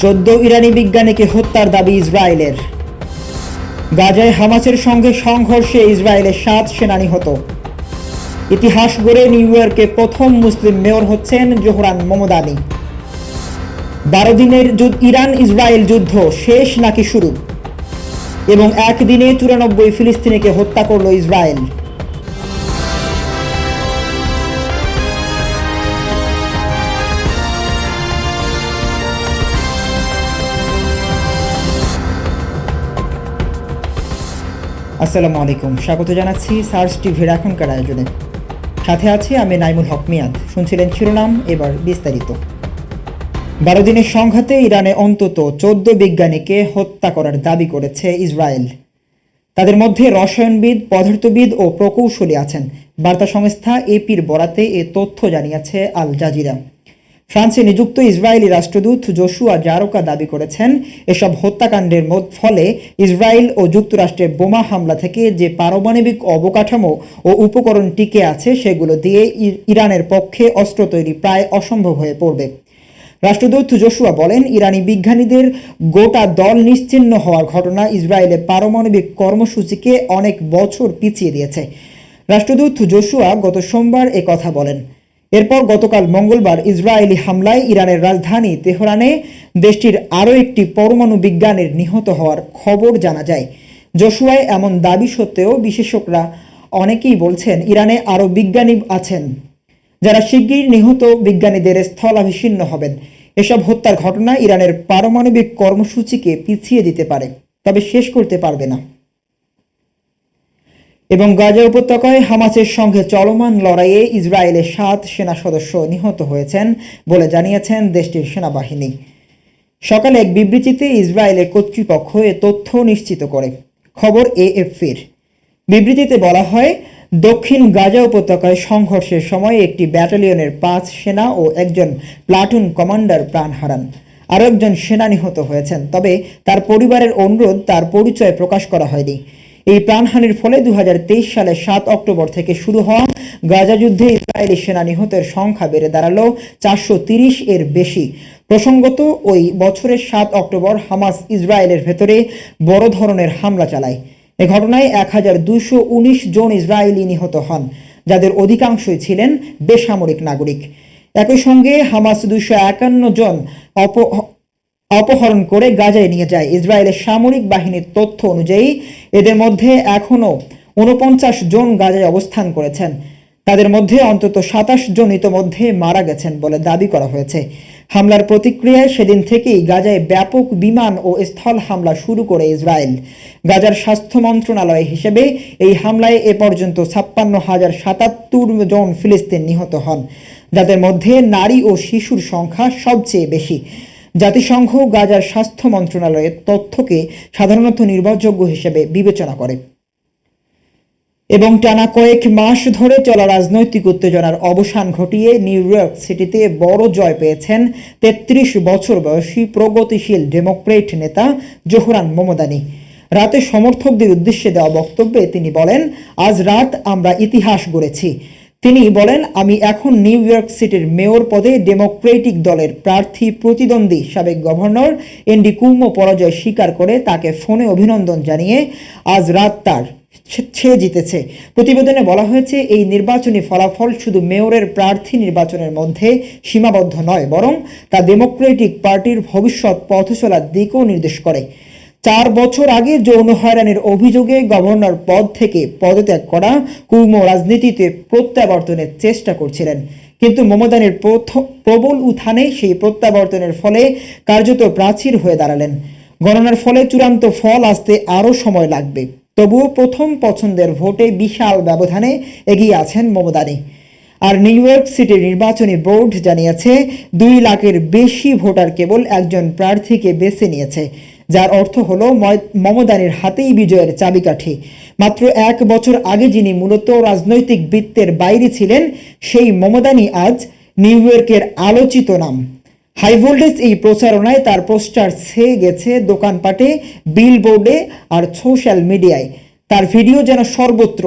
চোদ্দ ইরানি বিজ্ঞানীকে হত্যার দাবি ইসরায়েলের। গাজায় হামাসের সঙ্গে সংঘর্ষে ইসরায়েলের সাত সেনা নিহত ইতিহাস গড়ে নিউ ইয়র্কে প্রথম মুসলিম মেয়র হচ্ছেন জোহরান মমদানি। বারো দিনের ইরান ইসরায়েল যুদ্ধ শেষ নাকি শুরু? এবং একদিনে চুরানব্বই ফিলিস্তিনিকে হত্যা করল ইসরায়েল। আসসালামু আলাইকুম। স্বাগত জানাচ্ছি সার্চ টিভির এখনকার আয়োজনে। সাথে আছি আমি নাইমুল হক মিয়াদ। শুনছিলেন শিরোনাম, এবার বিস্তারিত। বারো দিনের সংঘাতে ইরানে অন্তত চোদ্দ বিজ্ঞানীকে হত্যা করার দাবি করেছে ইসরায়েল। তাদের মধ্যে রসায়নবিদ, পদার্থবিদ ও প্রকৌশলী আছেন। বার্তা সংস্থা এপির বরাতে এ তথ্য জানিয়েছে আল জাজিরা। ফ্রান্সে নিযুক্ত ইসরায়েলি রাষ্ট্রদূত জোশুয়া জারোকা দাবি করেছেন, এসব হত্যাকাণ্ডের ফলে ইসরায়েল ও যুক্তরাষ্ট্রের বোমা হামলা থেকে যে পারমাণবিক অবকাঠামো ও উপকরণ টিকে আছে, সেগুলো দিয়ে ইরানের পক্ষে অস্ত্র তৈরি প্রায় অসম্ভব হয়ে পড়বে। রাষ্ট্রদূত জোশুয়া বলেন, ইরানি বিজ্ঞানীদের গোটা দল নিশ্চিহ্ন হওয়ার ঘটনা ইসরায়েলের পারমাণবিক কর্মসূচিকে অনেক বছর পিছিয়ে দিয়েছে। রাষ্ট্রদূত জোশুয়া গত সোমবার কথা বলেন। এরপর গতকাল মঙ্গলবার ইসরায়েলি হামলায় ইরানের রাজধানী তেহরানে দেশটির আরও একটি পরমাণু বিজ্ঞানের নিহত হওয়ার খবর জানা যায়। জোশুয়ায় এমন দাবি সত্ত্বেও বিশেষজ্ঞরা অনেকেই বলছেন ইরানে আরও বিজ্ঞানী আছেন, যারা শিগগির নিহত বিজ্ঞানীদের স্থলাভিষিন্ন হবেন। এসব হত্যার ঘটনা ইরানের পারমাণবিক কর্মসূচিকে পিছিয়ে দিতে পারে, তবে শেষ করতে পারবে না। এবং গাজা উপত্যকায় হামাসের সঙ্গে চলমান লড়াইয়ে ইসরায়েলের সাত সেনা সদস্য নিহত হয়েছেন বলে জানিয়েছেন দেশটির সেনাবাহিনী। সকালে এক বিবৃতিতে ইসরায়েলের কর্তৃপক্ষ এ তথ্য নিশ্চিত করে। খবর এএফপির। বিবৃতিতে বলা হয়, দক্ষিণ গাজা উপত্যকায় সংঘর্ষের সময় একটি ব্যাটালিয়নের পাঁচ সেনা ও একজন প্লাটুন কমান্ডার প্রাণ হারান। আরও একজন সেনা নিহত হয়েছেন, তবে তার পরিবারের অনুরোধ, তার পরিচয় প্রকাশ করা হয়নি। এই প্রাণহানির ফলে দু সালের সাত অক্টোবর থেকে শুরু হওয়া গাজা যুদ্ধে ইসরায়েলি সেনা নিহতের সংখ্যা বেড়ে দাঁড়াল চারশো এর বেশি। প্রসঙ্গত, ওই বছরের সাত অক্টোবর হামাস ইসরায়েলের ভেতরে বড় ধরনের হামলা চালায়। এ ঘটনায় এক হাজার দুশো উনিশ জন ইসরায়েলি নিহত হন, যাদের অধিকাংশই ছিলেন বেসামরিক নাগরিক। একই সঙ্গে হামাস দুশো একান্ন জন অপ অপহরণ করে গাজায় নিয়ে যায়। ইসরায়েলের সামরিক বাহিনীর তথ্য অনুযায়ী, এদের মধ্যে এখনও উনপঞ্চাশ জন গাজায় অবস্থান করেছেন। তাদের মধ্যে অন্তত সাতাশ জন ইতোমধ্যে মারা গেছেন বলে দাবি করা হয়েছে। হামলার প্রতিক্রিয়ায় সেদিন থেকেই গাজায় ব্যাপক বিমান ও স্থল হামলা শুরু করে ইসরায়েল। গাজার স্বাস্থ্য মন্ত্রণালয় হিসেবে এই হামলায় এ পর্যন্ত ছাপ্পান্ন হাজার সাতাত্তর জন ফিলিস্তিন নিহত হন। যাদের মধ্যে নারী ও শিশুর সংখ্যা সবচেয়ে বেশি। জাতিসংঘ গাজার স্বাস্থ্য মন্ত্রণালয়ের তথ্যকে সাধারণত নির্ভরযোগ্য হিসেবে বিবেচনা করে। এবং টানা কয়েক মাস ধরে চলা রাজনৈতিক উত্তেজনার অবসান ঘটিয়ে নিউ ইয়র্ক সিটিতে বড় জয় পেয়েছেন তেত্রিশ বছর বয়সী প্রগতিশীল ডেমোক্রেট নেতা জোহরান মোমদানি। রাতে সমর্থকদের উদ্দেশ্যে দেওয়া বক্তব্যে তিনি বলেন, আজ রাত আমরা ইতিহাস গড়েছি। তিনি বলেন, আমি এখন নিউ ইয়র্ক সিটির মেয়র পদে ডেমোক্রেটিক দলের প্রার্থী প্রতিদ্বন্দ্বী সাবেক গভর্নর এনডি কুমো পরাজয় স্বীকার করে তাকে ফোনে অভিনন্দন জানিয়ে আজ রাত তার ছে জিতেছে। প্রতিবেদনে বলা হয়েছে, এই নির্বাচনী ফলাফল শুধু মেয়রের প্রার্থী নির্বাচনের মধ্যে সীমাবদ্ধ নয়, বরং তা ডেমোক্রেটিক পার্টির ভবিষ্যৎ পথচলার দিকও নির্দেশ করে। চার বছর আগে যৌন হয়রানির অভিযোগে গভর্নর পদ থেকে পদত্যাগ করা কুর্ম রাজনীতিতে প্রত্যাবর্তনের চেষ্টা করছিলেন। কিন্তু মমদানের প্রথ- প্রবল উত্থানে সেই প্রত্যাবর্তনের ফলে কার্যত প্রাচীর হয়ে দাঁড়ালেন। গণনার ফলে চূড়ান্ত ফল আসতে আরও সময় লাগবে। তবুও প্রথম পছন্দের ভোটে বিশাল ব্যবধানে এগিয়ে আছেন মমদানি আর নিউ ইয়র্ক সিটির নির্বাচনী বোর্ড জানিয়েছে, দুই লাখের বেশি ভোটার কেবল একজন প্রার্থীকে বেছে নিয়েছে। যার অর্থ হলো মমদানির হাতেই বিজয়ের চাবিকাঠি। মাত্র এক বছর আগে যিনি মূলত রাজনৈতিক বৃত্তের বাইরে ছিলেন, সেই মমদানি আজ নিউ ইয়র্কের আলোচিত নাম। হাই ভোল্টেজ এই প্রচারণায় তার পোস্টার ছেয়ে গেছে দোকানপাটে, বিলবোর্ডে আর সোশ্যাল মিডিয়ায়। তার ভিডিও যেন সর্বত্র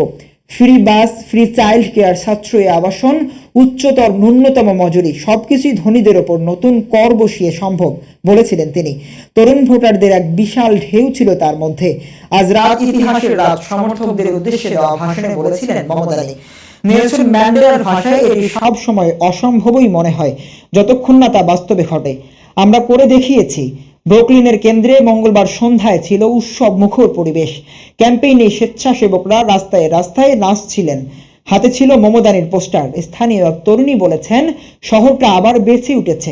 free bus, free child care, সাশ্রয়ী আবাসন, উচ্চতর, ন্যূনতম মজুরি, সবকিছুই ধনীদের ওপর নতুন কর বসিয়ে সম্ভব বলেছিলেন তিনি। তরুণ ভোটারদের এক বিশাল ঢেউ ছিল তার মধ্যে। আজ রাত ইতিহাসের রাত, সমর্থকদের উদ্দেশ্যে দেওয়া ভাষণে বলেছিলেন মমতানি নেলসন ম্যান্ডেলার ভাষায় এটি সব সময় অসম্ভবই মনে হয়, যতক্ষণ না তা বাস্তবে ঘটে। আমরা করে দেখিয়েছি ব্রুকলিনের কেন্দ্রে মঙ্গলবার সন্ধ্যায় ছিল উৎসব মুখর পরিবেশ। ক্যাম্পেইনে স্বেচ্ছাসেবকরা রাস্তায় রাস্তায় নাচছিলেন। হাতে ছিল মমদানির পোস্টার। স্থানীয় তরুণী বলেছেন, শহরটা আবার বেঁচে উঠেছে।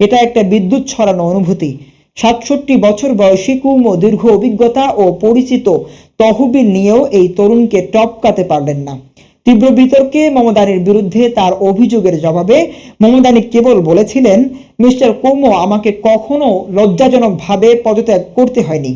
এটা একটা বিদ্যুৎ ছড়ানো অনুভূতি। সাতষট্টি বছর বয়সী কুম দীর্ঘ অভিজ্ঞতা ও পরিচিত তহবিল নিয়েও এই তরুণকে টপকাতে পারলেন না। তীব্র বিতর্কে মমদানির বিরুদ্ধে তার অভিযোগের জবাবে মমদানি কেবল বলেছিলেন, মিস্টার কৌমো আমাকে কখনো লজ্জাজনকভাবে পদত্যাগ করতে হয়নি।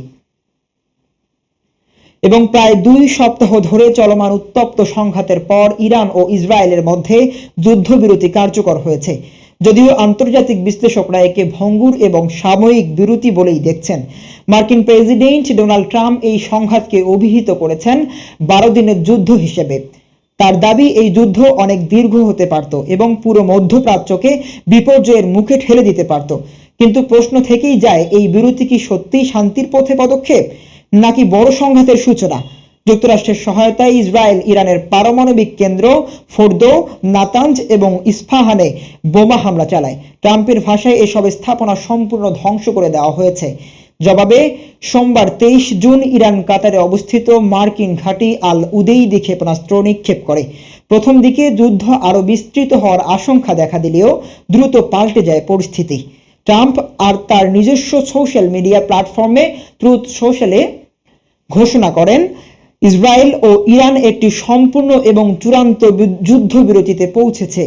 এবং প্রায় দুই সপ্তাহ ধরে চলমান উত্তপ্ত সংঘাতের পর ইরান ও ইসরায়েলের মধ্যে যুদ্ধবিরতি কার্যকর হয়েছে। যদিও আন্তর্জাতিক বিশ্লেষকরা একে ভঙ্গুর এবং সাময়িক বিরতি বলেই দেখছেন। মার্কিন প্রেসিডেন্ট ডোনাল্ড ট্রাম্প এই সংঘাতকে অভিহিত করেছেন বারো দিনের যুদ্ধ হিসেবে। তার দাবি, এই যুদ্ধ অনেক দীর্ঘ হতে পারত এবং পুরো মধ্যপ্রাচ্যকে বিপর্যয়ের মুখে ঠেলে দিতে পারত। কিন্তু প্রশ্ন থেকেই যায়, এই বিরতি কি সত্যিই শান্তির পথে পদক্ষেপ, নাকি বড় সংঘাতের সূচনা? যুক্তরাষ্ট্রের সহায়তায় ইসরায়েল, ইরানের পারমাণবিক কেন্দ্র ফোর্দো নাতাঞ্জ এবং ইস্ফাহানে বোমা হামলা চালায়। ট্রাম্পের ভাষায় এসব স্থাপনা সম্পূর্ণ ধ্বংস করে দেওয়া হয়েছে। জবাবে, সোমবার তেইশ জুন ইরান কাতারে অবস্থিত মার্কিন ঘাঁটি আল উদেইদি ক্ষেপণাস্ত্র নিক্ষেপ করে। প্রথম দিকে যুদ্ধ আরও বিস্তৃত হওয়ার আশঙ্কা দেখা দিলেও দ্রুত পাল্টে যায় পরিস্থিতি। ট্রাম্প আর তার নিজস্ব সোশ্যাল মিডিয়া প্ল্যাটফর্মে ট্রুথ সোশ্যালে ঘোষণা করেন, ইসরায়েল ও ইরান একটি সম্পূর্ণ এবং চূড়ান্ত যুদ্ধবিরতিতে পৌঁছেছে।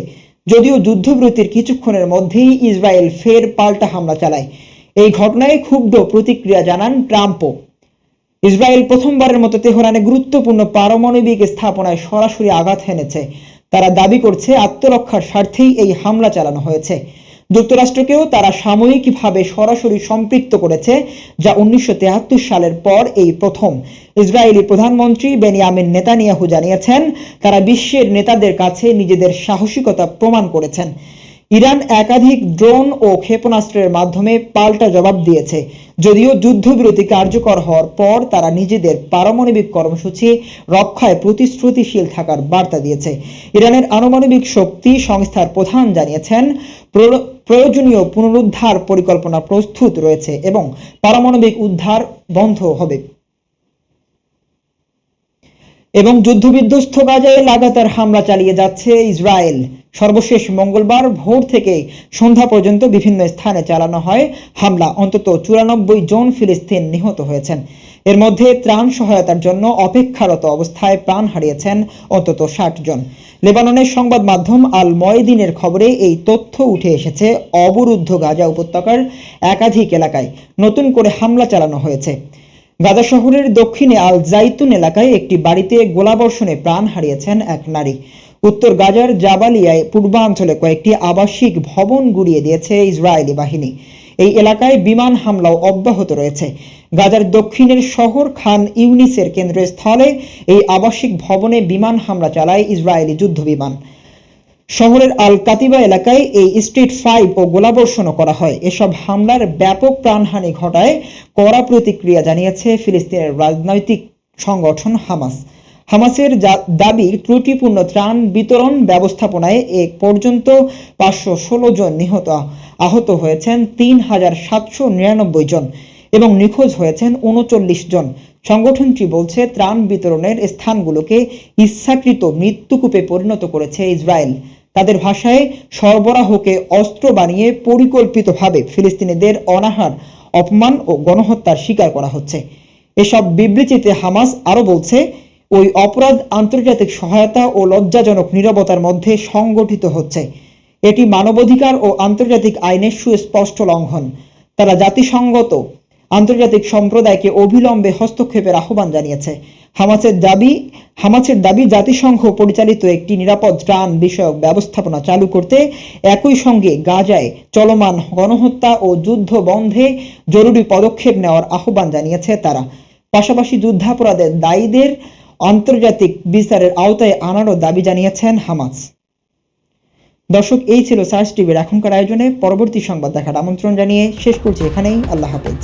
যদিও যুদ্ধবিরতির কিছুক্ষণের মধ্যেই ইসরায়েল ফের পাল্টা হামলা চালায়। এই ঘটনায় ক্ষুব্ধ প্রতিক্রিয়া জানান ট্রাম্পও। ইসরায়েল প্রথমবারের মতো তেহরানে গুরুত্বপূর্ণ পারমাণবিক স্থাপনায় সরাসরি আঘাত হেনেছে। তারা দাবি করছে আত্মরক্ষার স্বার্থেই এই হামলা চালানো হয়েছে। যুক্তরাষ্ট্রকেও তারা সাময়িকভাবে সরাসরি সম্পৃক্ত করেছে, যা উনিশশো সালের পর এই প্রথম। ইসরায়েলি প্রধানমন্ত্রী বেনিয়ামিন নেতানিয়াহু জানিয়েছেন, তারা বিশ্বের নেতাদের কাছে নিজেদের সাহসিকতা প্রমাণ করেছেন। ইরান একাধিক ড্রোন ও ক্ষেপণাস্ত্রের মাধ্যমে পাল্টা জবাব দিয়েছে। যদিও যুদ্ধবিরতি কার্যকর হওয়ার পর তারা নিজেদের পারমাণবিক কর্মসূচি রক্ষায় প্রতিশ্রুতিশীল থাকার বার্তা দিয়েছে। ইরানের আনুমানবিক শক্তি সংস্থার প্রধান জানিয়েছেন প্রয়োজনীয় পুনরুদ্ধার পরিকল্পনা প্রস্তুত রয়েছে এবং পারমাণবিক উদ্ধার বন্ধ হবে। এবং যুদ্ধবিধ্বস্ত গাজায় লাগাতার হামলা চালিয়ে যাচ্ছে ইসরায়েল। সর্বশেষ মঙ্গলবার ভোর থেকে সন্ধ্যা পর্যন্ত বিভিন্ন স্থানে চালানো হয় হামলা। অন্তত চুরানব্বই জন ফিলিস্তিন নিহত হয়েছেন। এর মধ্যে ত্রাণ সহায়তার জন্য অপেক্ষারত অবস্থায় প্রাণ হারিয়েছেন অন্তত ষাট জন। লেবাননের সংবাদ মাধ্যম আল ময়দিনের খবরে এই তথ্য উঠে এসেছে, অবরুদ্ধ গাজা উপত্যকার একাধিক এলাকায় নতুন করে হামলা চালানো হয়েছে। গাজা শহরের দক্ষিণে আল জাইতুন এলাকায় একটি বাড়িতে গোলাবর্ষণে প্রাণ হারিয়েছেন এক নারী। উত্তর গাজার জাবালিয়ায় পূর্বাঞ্চলে কয়েকটি আবাসিক ভবন গুড়িয়ে দিয়েছে ইসরায়েলি বাহিনী। এই এলাকায় বিমান হামলাও অব্যাহত রয়েছে। গাজার দক্ষিণের শহর খান ইউনিসের কেন্দ্রস্থলে এই আবাসিক ভবনে বিমান হামলা চালায় ইসরায়েলি যুদ্ধবিমান। শহরের আল কাতিবা এলাকায় এই স্ট্রিট ফাইভ ও গোলাবর্ষণও করা হয়। এসব হামলার ব্যাপক প্রাণহানি ঘটায় কড়া প্রতিক্রিয়া জানিয়েছে ফিলিস্তিনের রাজনৈতিক সংগঠন হামাস। হামাসের দাবি ত্রুটিপূর্ণ ত্রাণ বিতরণ ব্যবস্থাপনায় এ পর্যন্ত পাঁচশো ষোলো জন নিহত। আহত হয়েছেন তিন হাজার সাতশো নিরানব্বই জন এবং নিখোঁজ হয়েছেন উনচল্লিশ জন। সংগঠনটি বলছে, ত্রাণ বিতরণের স্থানগুলোকে ইচ্ছাকৃত মৃত্যুকূপে পরিণত করেছে ইসরায়েল। তাদের ভাষায়, সরবরাহকে অস্ত্র বানিয়ে পরিকল্পিতভাবে ফিলিস্তিনিদের অনাহার, অপমান ও গণহত্যার শিকার করা হচ্ছে। এসব বিবৃতিতে হামাস আরও বলছে ওই অপরাধ আন্তর্জাতিক সহায়তা ও লজ্জাজনক নীরবতার মধ্যে সংগঠিত হচ্ছে। এটি মানবাধিকার ও আন্তর্জাতিক আইনের সুস্পষ্ট লঙ্ঘন। তারা জাতিসংগত, আন্তর্জাতিক সম্প্রদায়কে অবিলম্বে হস্তক্ষেপের আহ্বান জানিয়েছে। হামাসের দাবি হামাসের দাবি জাতিসংঘ পরিচালিত একটি নিরাপদ ত্রাণ বিষয়ক ব্যবস্থাপনা চালু করতে একই সঙ্গে গাজায় চলমান গণহত্যা ও যুদ্ধ বন্ধে জরুরি পদক্ষেপ নেওয়ার আহ্বান জানিয়েছে তারা। পাশাপাশি যুদ্ধাপরাধের দায়ীদের আন্তর্জাতিক বিচারের আওতায় আনারও দাবি জানিয়েছেন হামাজ দর্শক, এই ছিল সার্চ টিভির এখনকার আয়োজনে। পরবর্তী সংবাদ দেখার আমন্ত্রণ জানিয়ে শেষ করছি এখানেই। আল্লাহ হাফেজ।